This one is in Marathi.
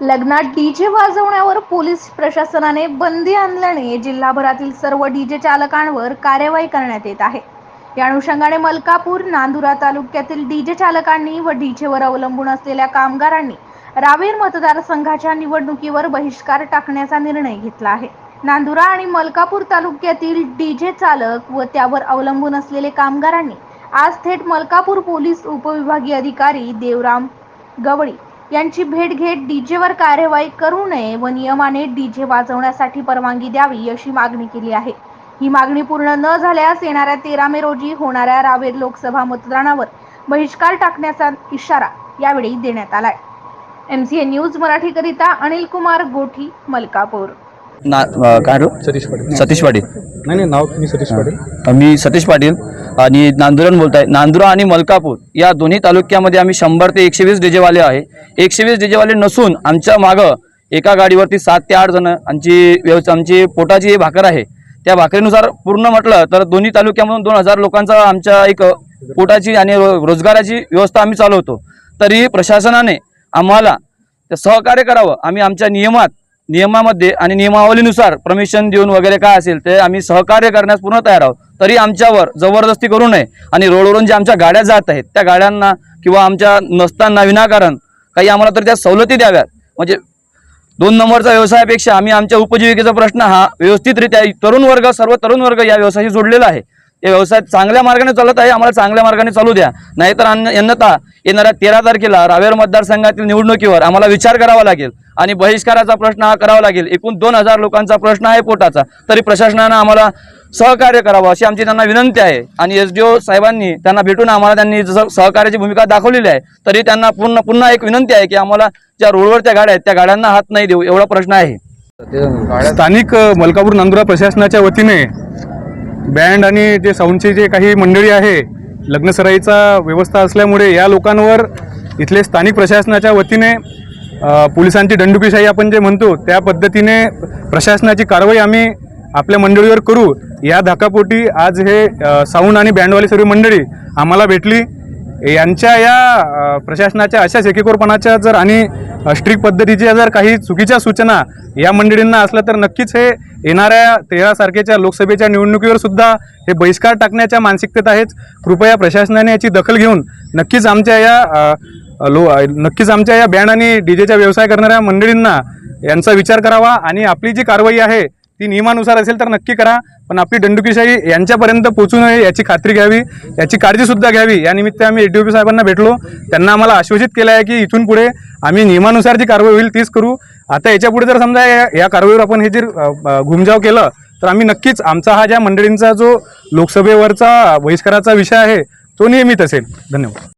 लग्नात डीजे वाजवण्यावर पोलीस प्रशासनाने बंदी आणल्याने जिल्हाभरातील सर्व डीजे चालकांवर कार्यवाही करण्यात येत आहे. या अनुषंगाने मलकापूर नांदुरा तालुक्यातील डीजे चालकांनी व डीजेवर अवलंबून असलेल्या कामगारांनी रावेर मतदारसंघाच्या निवडणुकीवर बहिष्कार टाकण्याचा निर्णय घेतला आहे. नांदुरा आणि मलकापूर तालुक्यातील डीजे चालक व त्यावर अवलंबून असलेले कामगारांनी आज थेट मलकापूर पोलीस उपविभागीय अधिकारी देवराम गवळी यांची भेट घेत डीजेवर कार्यवाही करू नये व नियमाने डीजे वाजवण्यासाठी परवानगी द्यावी अशी मागणी केली आहे. ही मागणी पूर्ण न झाल्यास येणाऱ्या तेरा मे रोजी होणाऱ्या रावेर लोकसभा मतदानावर बहिष्कार टाकण्याचा इशारा यावेळी देण्यात आलाय. एमसीए न्यूज मराठीकरिता अनिल कुमार गोठी मलकापूर. ना काय सतीश पाटील. सतीश पाटील. नाही नाही नाव तुम्ही सतीश पाटील. मी सतीश पाटील आणि नांदुरन बोलत आहे नांदुरा आणि मलकापूर या दोन्ही तालुक्यामध्ये आम्ही शंभर ते एकशे वीस डीजेवाले आहे. एकशे वीस डीजेवाले नसून आमच्या मागं एका गाडीवरती सात ते आठ जण आमची व्यवस्था आमची पोटाची भाकर आहे. त्या भाकरीनुसार पूर्ण म्हटलं तर दोन्ही तालुक्यामधून दोन हजार लोकांचा आमच्या एक पोटाची आणि रोजगाराची व्यवस्था आम्ही चालवतो. तरी प्रशासनाने आम्हाला सहकार्य करावं. आम्ही आमच्या नियमात नियमामध्ये आणि नियमावलीनुसार परमिशन देऊन वगैरे काय असेल ते आम्ही सहकार्य करण्यास पूर्ण तयार आहोत. तरी आमच्यावर जबरदस्ती करू नये. आणि रोडवरून ज्या आमच्या गाड्या जात आहेत त्या गाड्यांना किंवा आमच्या नसताना विनाकारण काही आम्हाला तर त्या सवलती द्याव्यात. म्हणजे दोन नंबरचा व्यवसायापेक्षा आम्ही आमच्या उपजीविकेचा प्रश्न हा व्यवस्थितरित्या तरुण वर्ग सर्व तरुण वर्ग या व्यवसायाशी जोडलेला आहे. या व्यवसाय चांगल्या मार्गाने चालत आहे आम्हाला चांगल्या मार्गाने चालू द्या. नाहीतर अन्य- अन्यथा येणाऱ्या तेरा तारखेला रावेर मतदारसंघातील निवडणुकीवर आम्हाला विचार करावा लागेल. आणि बहिष्काराचा प्रश्न हा करावा लागेल. एकूण दोन हजार लोकांचा प्रश्न आहे पोटाचा. तरी प्रशासनानं आम्हाला सहकार्य करावं अशी आमची त्यांना विनंती आहे. आणि एस डी ओ साहेबांनी त्यांना भेटून आम्हाला त्यांनी जसं सहकार्याची भूमिका दाखवलेली आहे तरी त्यांना पूर्ण पुन्हा एक विनंती आहे की आम्हाला ज्या रोडवरच्या गाड्या आहेत त्या गाड्यांना हात नाही देऊ एवढा प्रश्न आहे. स्थानिक मलकापूर नांदुरा प्रशासनाच्या वतीने बँड आणि जे साऊंडचे जे काही मंडळी आहे लग्नसराईचा व्यवस्था असल्यामुळे या लोकांवर इथले स्थानिक प्रशासनाच्या वतीने पोलिसांची दंडुकीशाही आपण जे म्हणतो त्या पद्धतीने प्रशासनाची कारवाई आम्ही आपल्या मंडळीवर करू. या धाकापोटी आज हे साऊंड आणि बँडवाली सर्व मंडळी आम्हाला भेटली. यांच्या या प्रशासनाच्या अशा शेकेकोरपणाच्या जर आणि स्ट्रिक्ट पद्धतीच्या जर काही चुकीच्या सूचना या मंडळींना असल्या तर नक्कीच हे येणाऱ्या तेरा तारखेच्या लोकसभेच्या निवडणुकीवर सुद्धा हे बहिष्कार टाकण्याच्या मानसिकतेत आहेत. कृपया प्रशासनाने याची दखल घेऊन नक्कीच आमच्या या लो नक्कीच आमच्या या बँड आणि डीजेचा व्यवसाय करणाऱ्या मंडळींना यांचा विचार करावा आणि आपली जी कारवाई आहे ती नियमानुसार असेल तर नक्की करा. पण आपली दंडुकीशाही यांच्यापर्यंत पोहोचू नये याची खात्री घ्यावी याची काळजीसुद्धा घ्यावी. या निमित्त आम्ही पी साहेबांना भेटलो. त्यांना आम्हाला आश्वासित केलं आहे की इथून पुढे आम्ही नियमानुसार जी कारवाई होईल तीच करू. आता याच्यापुढे जर समजा या या कारवाईवर आपण हे जर घुमजाव केलं तर आम्ही नक्कीच आमचा हा ज्या मंडळींचा जो लोकसभेवरचा बहिष्काराचा विषय आहे तो नियमित असेल. धन्यवाद.